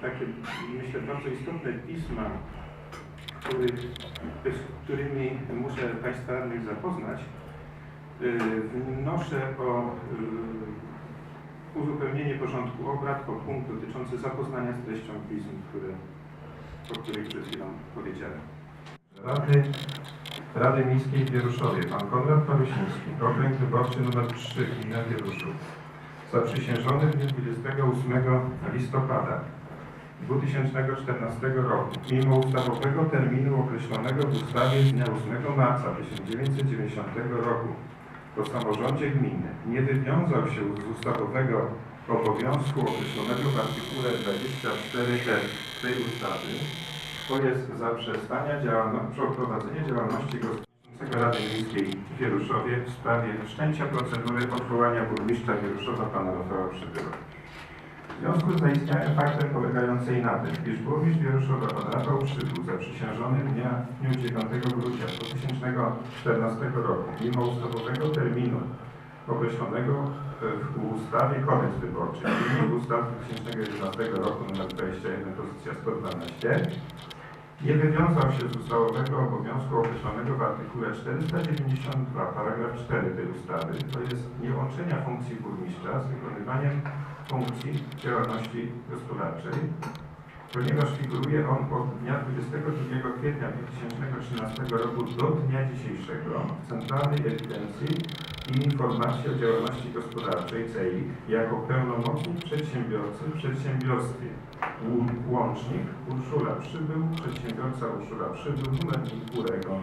takie, myślę, bardzo istotne pisma, których, z którymi muszę Państwa radnych zapoznać, y, wnoszę o y, uzupełnienie porządku obrad o punkt dotyczący zapoznania z treścią pism, które, o których przed chwilą powiedziałem. Rady, Rady Miejskiej w Wieruszowie, pan Konrad Parusiński, okręg wyborczy nr 3 gmina Wieruszów, zaprzysiężony w dniu 28 listopada 2014 roku, mimo ustawowego terminu określonego w ustawie dnia 8 marca 1990 roku o samorządzie gminy, nie wywiązał się z ustawowego obowiązku określonego w artykule 24 tej ustawy, to jest zaprzestania działalności, działalności gospodarczej Rady Miejskiej w Wieruszowie w sprawie wszczęcia procedury odwołania burmistrza Wieruszowa pana Rafała Przybyła. W związku z zaistniałym faktem polegającej na tym, iż burmistrz Wieruszowa pan Rafał Przybył zaprzysiężony dnia, w dniu 9 grudnia 2014 roku, mimo ustawowego terminu określonego w ustawie kodeks wyborczy, w ustawy 2011 roku nr 21 pozycja 112, nie wywiązał się z ustawowego obowiązku określonego w artykule 492 paragraf 4 tej ustawy, to jest niełączenia funkcji burmistrza z wykonywaniem funkcji działalności gospodarczej, ponieważ figuruje on od dnia 22 kwietnia 2013 roku do dnia dzisiejszego w Centralnej Ewidencji i o Działalności Gospodarczej CEI jako pełnomocnik przedsiębiorcy w przedsiębiorstwie Łącznik Urszula Przybył, przedsiębiorca Urszula Przybył, numer Urego.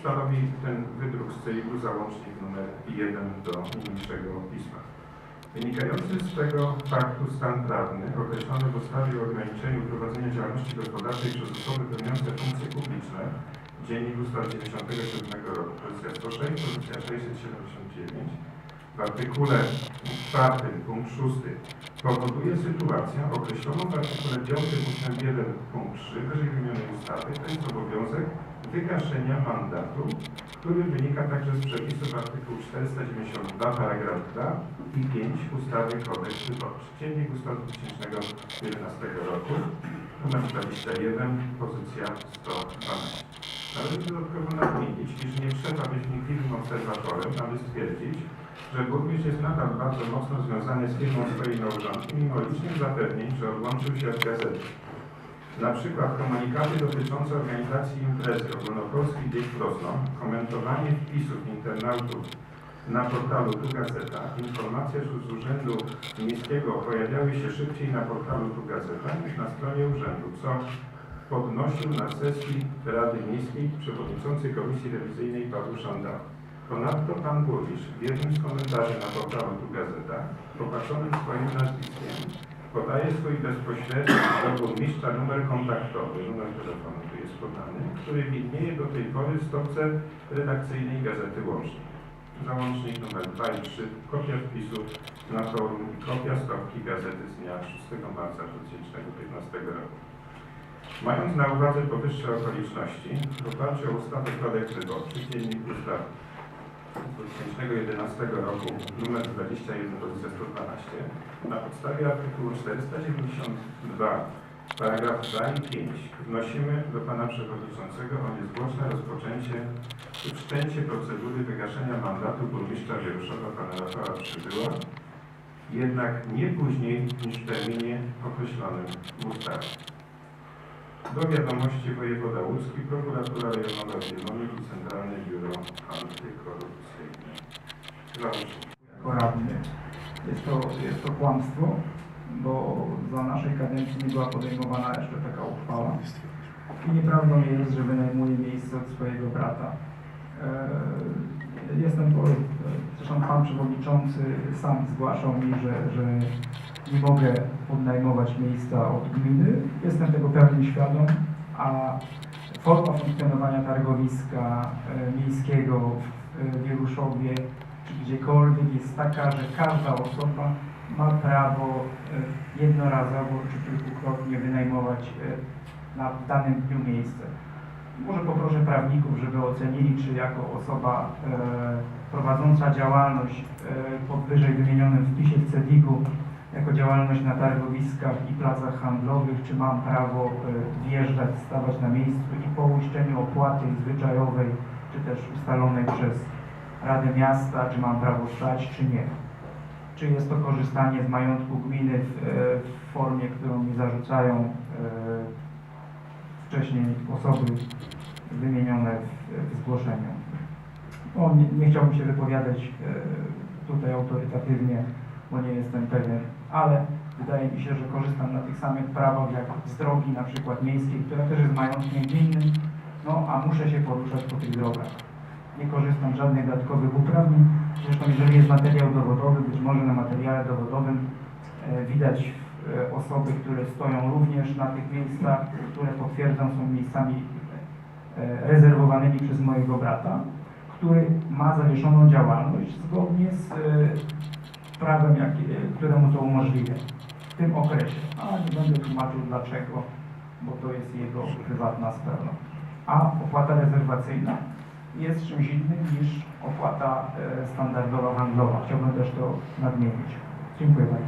Stanowi ten wydruk z CEI załącznik numer 1 do niniejszego pisma. Wynikający z tego faktu stan prawny określony w ustawie o ograniczeniu prowadzenia działalności gospodarczej przez osoby pełniące funkcje publiczne, Dziennik Ustaw 97 roku, pozycja 106, pozycja 679, w artykule 4 punkt 6 powoduje sytuację określoną w artykule 5 ust. 1 punkt 3 wyżej wymienionej ustawy, to jest obowiązek wygaszenia mandatu, który wynika także z przepisów artykułu 492 paragraf 2 i 5 ustawy Kodeks Wyborczy. Dziennik Ustaw 2011 roku, numer 21, pozycja 112. Należy dodatkowo nadmienić, iż nie trzeba być wnikliwym obserwatorem, aby stwierdzić, że burmistrz jest nadal bardzo mocno związany z firmą swojej małżonki, mimo licznych zapewnień, że odłączył się od gazety. Na przykład komunikaty dotyczące organizacji imprezy ogólnopolski Dzień Prozno, komentowanie wpisów internautów na portalu Tu Gazeta, informacje z Urzędu Miejskiego pojawiały się szybciej na portalu Tu Gazeta niż na stronie urzędu, co podnosił na sesji Rady Miejskiej przewodniczący Komisji Rewizyjnej Paweł Szanda. Ponadto pan burmistrz w jednym z komentarzy na portalu Tu Gazeta, popatrzonym swoim nazwiskiem, podaje swój bezpośredni do burmistrza numer kontaktowy, numer telefonu tu jest podany, który widnieje do tej pory w stopce redakcyjnej Gazety Łącznik. Załącznik numer 2 i 3, kopia wpisu na forum i kopia stopki gazety z dnia 6 marca 2015 roku. Mając na uwadze powyższe okoliczności, w oparciu o ustawę Kodeks Wyborczy, Dziennik Ustaw 2011 roku nr 21 pozycja 112 na podstawie artykułu 492 paragraf 2 i 5 wnosimy do Pana Przewodniczącego o niezwłoczne rozpoczęcie i wszczęcie procedury wygaszenia mandatu burmistrza Wieruszowa Pana Rafała Przybyła jednak nie później niż w terminie określonym w ustawie. Do wiadomości wojewoda łódzki, prokuratura rejonowa w i Centralne Biuro Antykorupcyjne. Jako radny. Jest to, jest to kłamstwo, bo za naszej kadencji nie była podejmowana jeszcze taka uchwała. I nieprawdą jest, że wynajmuję miejsce od swojego brata. E, Jestem, po- zresztą pan przewodniczący sam zgłaszał mi, że, że nie mogę podnajmować miejsca od gminy. Jestem tego pełni świadom, a forma funkcjonowania targowiska e, miejskiego w e, Wieruszowie czy gdziekolwiek jest taka, że każda osoba ma prawo e, jednorazowo czy kilkukrotnie wynajmować na danym dniu miejsce. Może poproszę prawników, żeby ocenili, czy jako osoba prowadząca działalność pod wyżej wymienionym wpisie w CEDIG-u jako działalność na targowiskach i placach handlowych, czy mam prawo e, wjeżdżać, stawać na miejscu i po uiszczeniu opłaty zwyczajowej, czy też ustalonej przez Radę Miasta, czy mam prawo stać, czy nie. Czy jest to korzystanie z majątku gminy w, e, w formie, którą mi zarzucają e, wcześniej osoby wymienione w, w zgłoszeniu. O, nie, nie chciałbym się wypowiadać tutaj autorytatywnie, bo nie jestem pewien, ale wydaje mi się, że korzystam na tych samych prawach jak z drogi na przykład miejskiej, która też jest majątkiem gminnym, no a muszę się poruszać po tych drogach. Nie korzystam z żadnych dodatkowych uprawnień. Zresztą jeżeli jest materiał dowodowy, być może na materiale dowodowym e, widać e, osoby, które stoją również na tych miejscach, które potwierdzam są miejscami e, rezerwowanymi przez mojego brata, który ma zawieszoną działalność zgodnie z e, prawem, jakie, któremu to umożliwia w tym okresie. A nie będę tłumaczył dlaczego, bo to jest jego prywatna sprawa. A opłata rezerwacyjna jest czymś innym niż opłata e, standardowa handlowa. Chciałbym też to nadmienić. Dziękuję bardzo.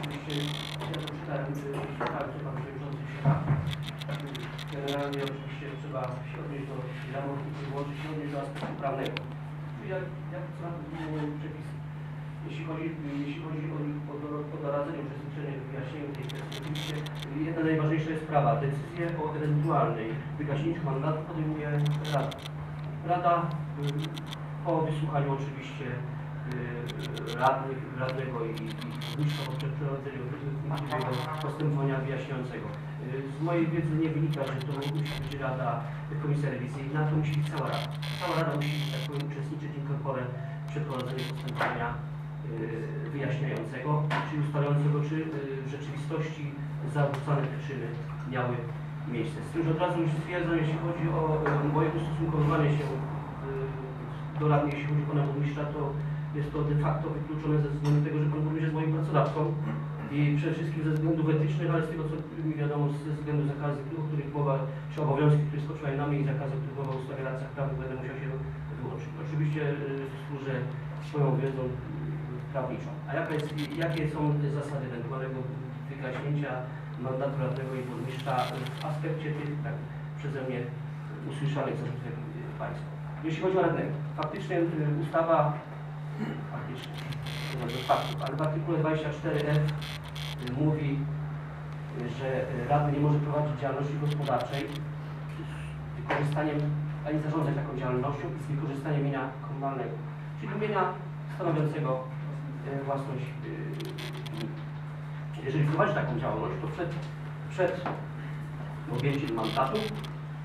Oczywiście ja czytałem, czy czy pan przewodniczący generalnie oczywiście trzeba się odnieść do ramów i wyłączyć się odnieść do aspektu prawnego. Czyli jak, jak są przepisy. Jeśli chodzi, jeśli chodzi o, o, o doradzenie, uczestniczenie w wyjaśnieniu tej kwestii, oczywiście jedna najważniejsza jest sprawa. Decyzję o ewentualnej wygaśnięciu mandatu podejmuje Rada. Rada y, po wysłuchaniu oczywiście y, radnych, radnego i, i burmistrza po przeprowadzeniu wnikliwego postępowania wyjaśniającego. Y, Z mojej wiedzy nie wynika, że to musi być Rada, Komisja Rewizyjna, to musi być cała Rada. Cała Rada musi, tak powiem, uczestniczyć in corpore przeprowadzeniu postępowania wyjaśniającego, czyli ustalającego, czy y, w rzeczywistości zarzucane przyczyny miały miejsce. Z tym, że od razu już stwierdzam, jeśli chodzi o y, moje ustosunkowanie się do radnych, jeśli chodzi o pana burmistrza, to jest to de facto wykluczone ze względu tego, że pan burmistrz jest moim pracodawcą i przede wszystkim ze względów etycznych, ale z tego co mi wiadomo, ze względu zakazy, o których mowa, czy obowiązki, które skoczyły na mnie i zakazy, o których mowa w ustawie radcach prawnych, będę musiał się wyłączyć. Oczywiście służę swoją wiedzą prawniczą. A jaka jest, jakie są zasady ewentualnego wygaśnięcia mandatu radnego i burmistrza w aspekcie tych tak przeze mnie usłyszanych zarzutów państwa? Jeśli chodzi o radnego, faktycznie y, ustawa faktycznie, do faktów, ale w artykule 24f y, mówi, że radny nie może prowadzić działalności gospodarczej z wykorzystaniem, ani zarządzać taką działalnością z wykorzystaniem mienia komunalnego, czyli mienia stanowiącego własność y, gminy. Jeżeli prowadzi taką działalność, to przed, przed objęciem mandatu,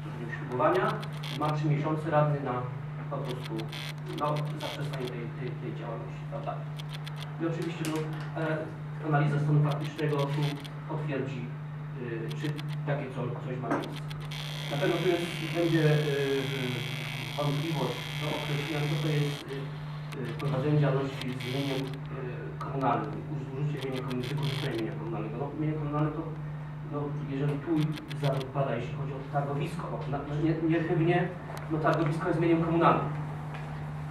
czyli ślubowania, ma trzy miesiące radny na po prostu no, zaprzestanie tej, tej, tej działalności, prawda? I oczywiście no, e, analiza stanu faktycznego tu potwierdzi, czy takie co, coś ma miejsce. Na pewno tu jest, będzie wątpliwość do określenia, co to jest y, y, prowadzenie działalności z mieniem y, komunalnym, uż- użycie mienia komunalnego, wykorzystanie mienia komunalnego. No, mienie komunalne to, no, jeżeli tu zarzut pada, jeśli chodzi o targowisko, no, nie, niechybnie, no targowisko jest mieniem komunalnym.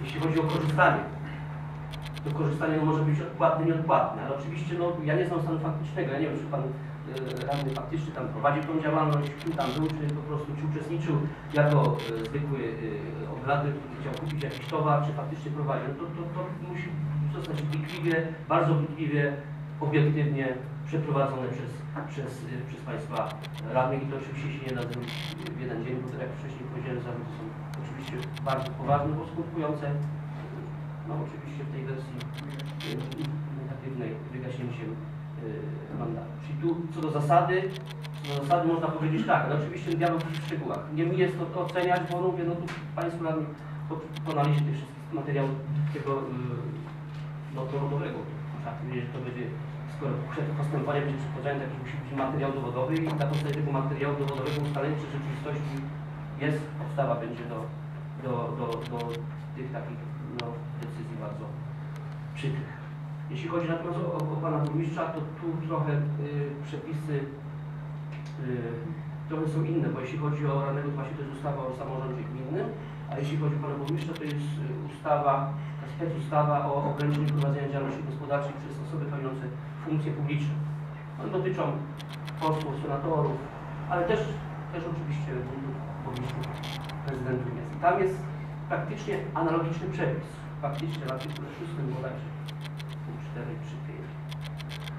Jeśli chodzi o korzystanie, to korzystanie no, może być odpłatne, nieodpłatne, ale oczywiście no, ja nie znam stanu faktycznego, ja nie wiem, czy pan e, radny faktycznie tam prowadził tą działalność, kim tam był, czy po prostu czy uczestniczył jako e, zwykły e, obradny, który chciał kupić jakiś towar, czy faktycznie prowadził. To, to, to musi zostać wnikliwie, bardzo wnikliwie, obiektywnie przeprowadzone przez, przez, e, przez Państwa radnych i to oczywiście się nie da zrobić w jeden dzień, bo tak jak wcześniej powiedziałem, zarzuty są oczywiście bardzo poważne, bo skutkujące no oczywiście w tej wersji y, negatywnej wygaśnięciem y, mandatu. Czyli tu co do zasady, co do zasady można powiedzieć tak, ale oczywiście diabeł w szczegółach. Nie mi jest to, to oceniać, bo mówię, no tu Państwo radni po, po analizie tych wszystkich materiałów tego y, no, dowodowego, tak, że to będzie, skoro przed postępowaniem będzie przeprowadzany, taki musi być materiał dowodowy i na podstawie tego materiału dowodowego ustalenie, czy w rzeczywistości jest, podstawa będzie do, do, do, do tych takich no, decyzji bardzo przykrych. Jeśli chodzi natomiast o, o pana burmistrza, to tu trochę y, przepisy y, trochę są inne, bo jeśli chodzi o radnego, to właśnie to jest ustawa o samorządzie gminnym, A jeśli chodzi o pana burmistrza, to jest y, ustawa, spec ustawa o ograniczeniu prowadzenia działalności gospodarczej przez osoby pełniące funkcje publiczne. One dotyczą posłów, senatorów, ale też, też oczywiście burmistrzów, prezydentów miast. Tam jest praktycznie analogiczny przepis, faktycznie w artykule 6 bodajże, punkt 4 czy 5,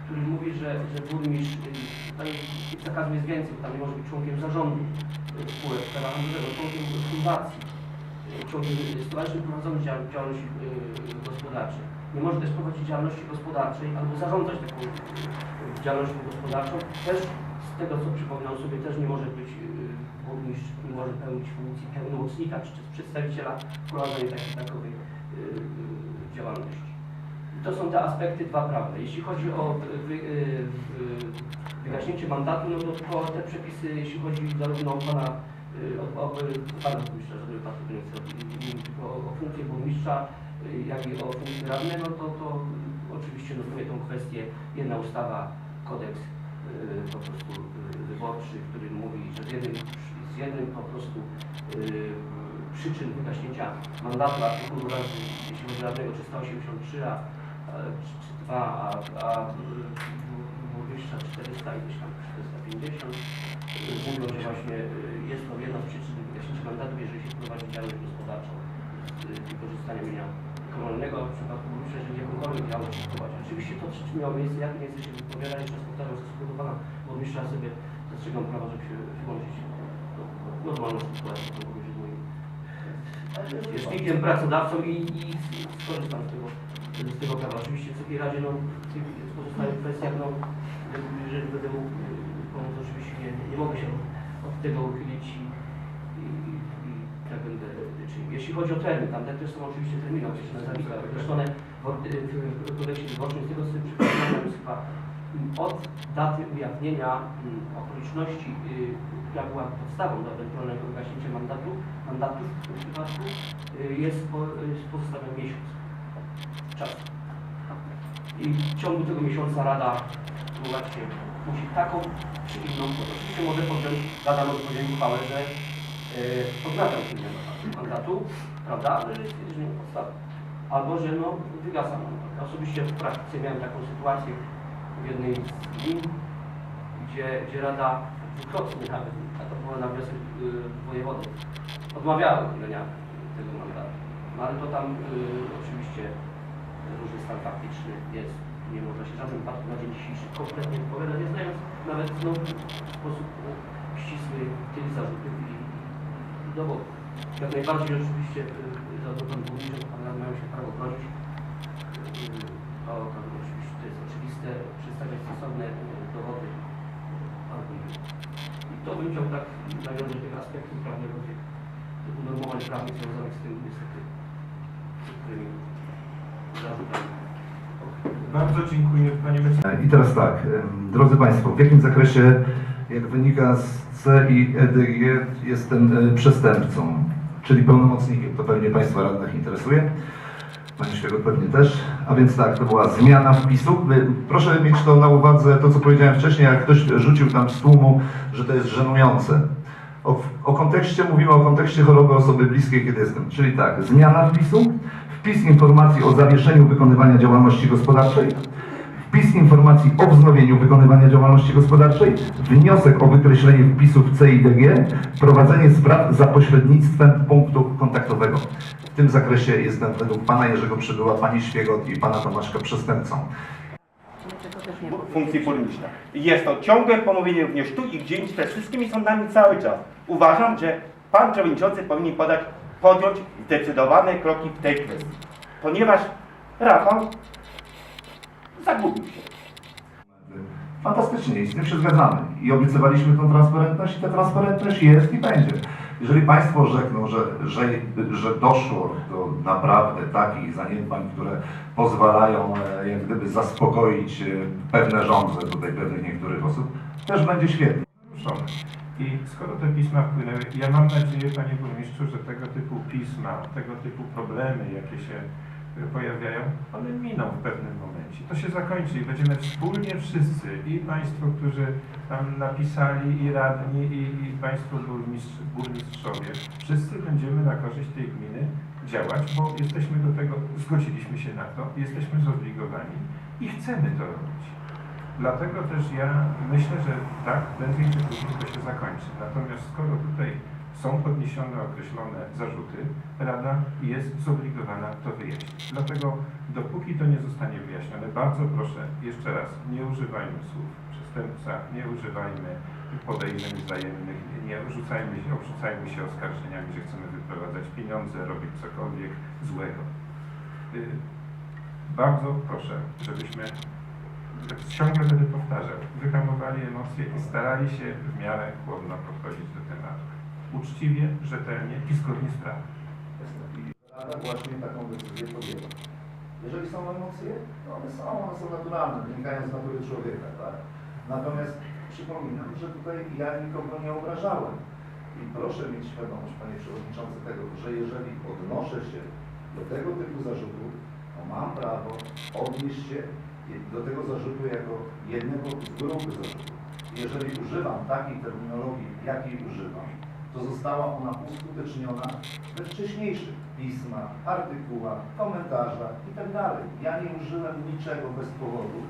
który mówi, że, że burmistrz, y, tych zakazów jest więcej, tam nie może być członkiem zarządu y, spółek prawa handlowego, członkiem fundacji, y, członkiem stowarzyszeń prowadzących dział, działalności y, gospodarczej. Nie może też prowadzić działalności gospodarczej albo zarządzać taką działalnością gospodarczą. Też z tego, co przypominam sobie, też nie może być burmistrz, nie może pełnić funkcji pełnomocnika czy przedstawiciela prowadzenia takiej takowej działalności. To są te aspekty dwa prawne. Jeśli chodzi o y, wy, y, wygaśnięcie mandatu, no to, to te przepisy, jeśli chodzi zarówno o pana, y, o, o, pana burmistrza, żeby pan o, o funkcję burmistrza, jak i o funkcję radnego, to, to y, oczywiście rozumie tą kwestię jedna ustawa, kodeks po prostu wyborczy, który mówi, że z jednym, z jednym po prostu przyczyn wygaśnięcia mandatu artykułu radnego 383, a, a, czy, czy 2, a, a burmistrza 400 i gdzieś tam 450, y, mówią, że właśnie y, jest to jedna z przyczyn wygaśnięcia mandatu, jeżeli się prowadzi działalność gospodarczą z y, wykorzystania mienia komunalnego, w przypadku burmistrza, jeżeli jakąkolwiek działalność prowadzi. Oczywiście to, czy miało miejsce, jak miejsce się wypowiada, jeszcze raz powtarzam, z powodu pana burmistrza sobie zastrzegam prawa, żeby się wyłączyć. No, Normalna sytuacja, to powiedzieć moim zwierzchnikiem, pracodawcą i, i skorzystam z tego, z tego prawa. Oczywiście w takiej razie, no, w tych pozostałych kwestiach, no, jeżeli będę mógł y, pomóc, oczywiście nie, nie mogę się od tego uchylić i, i, i tak będę czynił. Jeśli chodzi o termin, tam te też są oczywiście terminy określone, nazwiska określone w, w, w kodeksie wyborczym, z tego co przypominam, jest chyba mm, od daty ujawnienia mm, okoliczności, y, która była podstawą do ewentualnego wygaśnięcia mandatu, mandatów w tym przypadku, y, jest, po, jest pozostawiony miesiąc czasu. I w ciągu tego miesiąca Rada właśnie musi taką czy inną, bo oczywiście może podjąć, Rada może podjąć uchwałę, że yy, odnawia uchylenie mandatu, prawda, ale jest stwierdzenie podstawy. Albo, że no, wygasa mandat. Ja Osobiście w praktyce miałem taką sytuację w jednej z gmin, gdzie, gdzie Rada dwukrotnie nawet, a to było na wniosek yy, wojewody, odmawiała uchylenia tego mandatu. No ale to tam yy, oczywiście różny stan faktyczny jest. Nie można się w żadnym wypadku na dzień dzisiejszy kompletnie wypowiadać, nie znając nawet no, w sposób no, ścisły tych zarzutów i, i dowodów. Jak najbardziej oczywiście y, pan burmistrz, jak pan radny mają się prawo bronić. Y, To, to oczywiście to jest oczywiste, przedstawiać stosowne y, dowody argumenty. I to bym chciał tak nawiązać do tego aspektu prawnego, tych tych unormowań prawnych związanych z tym niestety, z którymi. Bardzo dziękuję Panie Mecenasie. I teraz tak, drodzy Państwo, w jakim zakresie, jak wynika z C i EDG, jestem e, przestępcą, czyli pełnomocnikiem. To pewnie Państwa radnych interesuje. Panie Świego pewnie też. A więc tak, to była zmiana wpisu. Proszę mieć to na uwadze, to co powiedziałem wcześniej, jak ktoś rzucił tam z tłumu, że to jest żenujące. O, o kontekście mówimy o kontekście choroby osoby bliskiej, kiedy jestem. Czyli tak, zmiana wpisu, wpis informacji o zawieszeniu wykonywania działalności gospodarczej, wpis informacji o wznowieniu wykonywania działalności gospodarczej, wniosek o wykreślenie wpisów C i DG, prowadzenie spraw za pośrednictwem punktu kontaktowego. W tym zakresie jestem według pana Jerzego Przybyła, pani Świegot i pana Tomaszka przestępcą. funkcji. I jest to ciągłe pomówienie również tu i gdzie indziej wszystkimi sądami cały czas. Uważam, że pan przewodniczący powinien podać, podjąć zdecydowane kroki w tej kwestii. Ponieważ Rafał zagubił się. Fantastycznie i z tym się zgadzamy. I obiecywaliśmy tą transparentność i ta transparentność jest i będzie. Jeżeli Państwo orzekną, że, że, że doszło do naprawdę takich zaniedbań, które pozwalają e, jak gdyby zaspokoić e, pewne żądze tutaj pewnych niektórych osób, też będzie świetnie. Ruszone. I skoro te pisma wpłynęły, ja mam nadzieję, Panie Burmistrzu, że tego typu pisma, tego typu problemy, jakie się y, pojawiają, one miną w pewnym momencie. To się zakończy i będziemy wspólnie wszyscy, i Państwo, którzy tam napisali, i radni, i, i Państwo burmistrz, burmistrzowie, wszyscy będziemy na korzyść tej gminy działać, bo jesteśmy do tego, zgodziliśmy się na to, jesteśmy zobligowani i chcemy to robić. Dlatego też ja myślę, że tak, prędzej czy później to się zakończy. Natomiast skoro tutaj są podniesione określone zarzuty, Rada jest zobligowana to wyjaśnić. Dlatego dopóki to nie zostanie wyjaśnione, bardzo proszę, jeszcze raz, nie używajmy słów przestępca, nie używajmy podejrzeń wzajemnych, nie rzucajmy się, obrzucajmy się oskarżeniami, że chcemy wyprowadzać pieniądze, robić cokolwiek złego. Y, Bardzo proszę, żebyśmy ciągle będę powtarzał, wyhamowali emocje i starali się w miarę chłodno podchodzić do tematu. Uczciwie, rzetelnie i zgodnie z prawem. Rada właśnie taką decyzję podjęła. Jeżeli są emocje, to one są, one są naturalne, wynikają z natury człowieka, tak? Natomiast przypominam, że tutaj ja nikogo nie obrażałem. I proszę mieć świadomość, Panie Przewodniczący, tego, że jeżeli odnoszę się do tego typu zarzutów, to mam prawo odnieść się do tego zarzutu jako jednego z grupy zarzutów. Jeżeli używam takiej terminologii, jakiej używam, to została ona uskuteczniona we wcześniejszych pismach, artykułach, komentarzach itd. Ja nie użyłem niczego bez powodu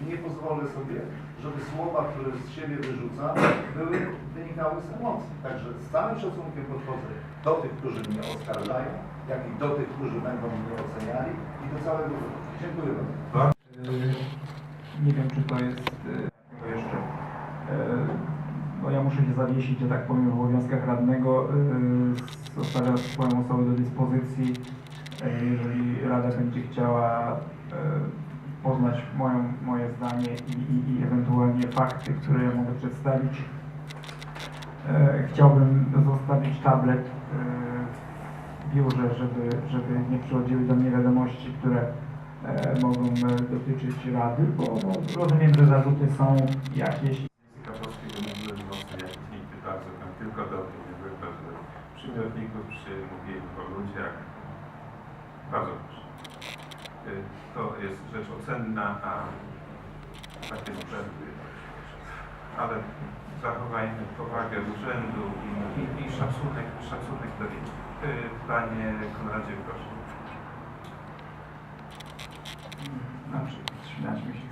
i nie pozwolę sobie, żeby słowa, które z siebie wyrzucam, były, wynikały z emocji. Także z całym szacunkiem podchodzę do tych, którzy mnie oskarżają, jak i do tych, którzy będą mnie oceniali i do całego grupy. Dziękuję bardzo. Y, Nie wiem, czy to jest y, to jeszcze. y, Bo ja muszę się zawiesić, że tak powiem, w obowiązkach radnego. Zostawiam swoją osobę do dyspozycji. Jeżeli Rada będzie chciała poznać moją, moje zdanie i, i, i ewentualnie fakty, które ja mogę przedstawić. Chciałbym zostawić tablet w biurze, żeby, żeby nie przychodziły do mnie wiadomości, które e, mogą e, dotyczyć Rady, bo rozumiem, że zarzuty są jakieś. Języka polskiego nie mocny jakiś nigdy bardzo tam tylko dobry, nie bardzo dobry. Przymiotników, przy mówieniu o ludziach. Bardzo proszę. Y, To jest rzecz ocenna, a takie sprawy. Ale zachowajmy powagę urzędu i, i, i szacunek, szacunek do innych. Y, Panie Konradzie, proszę. na przykład 13.